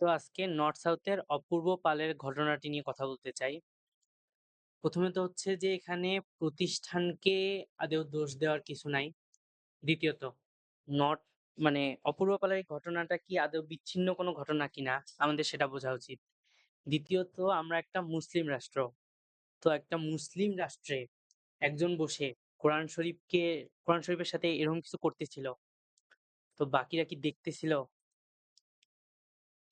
তো আজকে নর্থ সাউথের অপূর্ব পালের ঘটনাটি নিয়ে কথা বলতে চাই। প্রথমে তো হচ্ছে যে, এখানে প্রতিষ্ঠানকে আদৌ দোষ দেওয়ার কিছু নাই। দ্বিতীয়ত, নর্থ মানে অপূর্ব পালের ঘটনাটা কি আদৌ বিচ্ছিন্ন কোনো ঘটনা কিনা আমাদের সেটা বোঝা উচিত। দ্বিতীয়ত, আমরা একটা মুসলিম রাষ্ট্র। তো একটা মুসলিম রাষ্ট্রে একজন বসে কোরআন শরীফকে, কোরআন শরীফের সাথে এরকম কিছু করতেছিল। তো বাকিরা কি দেখতেছিল?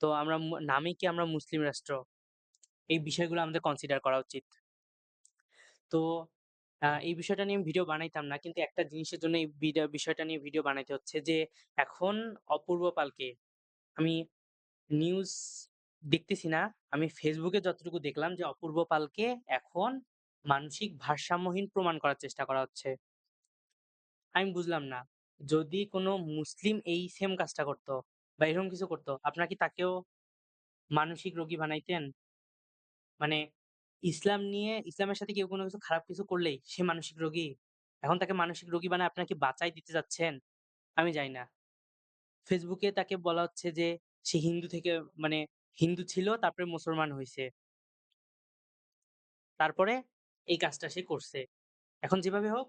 তো আমরা নামে কি আমরা মুসলিম রাষ্ট্র? এই বিষয়গুলো আমাদের কনসিডার করা উচিত। তো এই বিষয়টা নিয়ে ভিডিও বানাইতাম না। কিন্তু একটা জিনিসের জন্য এই বিষয়টা নিয়ে ভিডিও বানাইতে হচ্ছে যে, এখন অপূর্ব পালকে আমি নিউজ দেখতেছি না। আমি ফেসবুকে যতটুকু দেখলাম যে, অপূর্ব পালকে এখন মানসিক ভারসাম্যহীন প্রমাণ করার চেষ্টা করা হচ্ছে। আমি বুঝলাম না। যদি কোনো মুসলিম এই সেম কাজটা করত বা এরকম কিছু করত, আপনারা কি তাকেও মানসিক রোগী বানাইতেন? মানে ইসলাম নিয়ে ইসলামের সাথে কেউ কোনো কিছু খারাপ কিছু করলেই সে মানসিক রোগী? এখন তাকে মানসিক রোগী বানায় আপনারা কি বাঁচায় দিতে যাচ্ছেন? আমি জানি না। ফেসবুকে তাকে বলা হচ্ছে যে সে হিন্দু থেকে মানে হিন্দু ছিল তারপরে মুসলমান হইছে। তারপরে এই কাজটা সে করছে। এখন যেভাবে হোক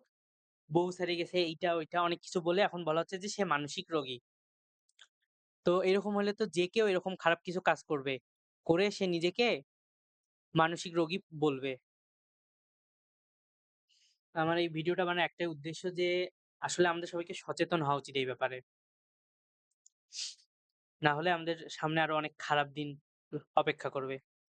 বউ ছেড়ে গেছে এইটা ওইটা অনেক কিছু বলে এখন বলা হচ্ছে যে সে মানসিক রোগী। তো এরকম হলে তো যে কেউ এরকম খারাপ কিছু কাজ করবে। করে সে নিজেকে মানসিক রোগী বলবে। আমার এই ভিডিওটা মানে একটাই উদ্দেশ্য যে, আসলে আমাদের সবাইকে সচেতন হওয়া উচিত এই ব্যাপারে। না হলে আমাদের সামনে আরও অনেক খারাপ দিন অপেক্ষা করবে।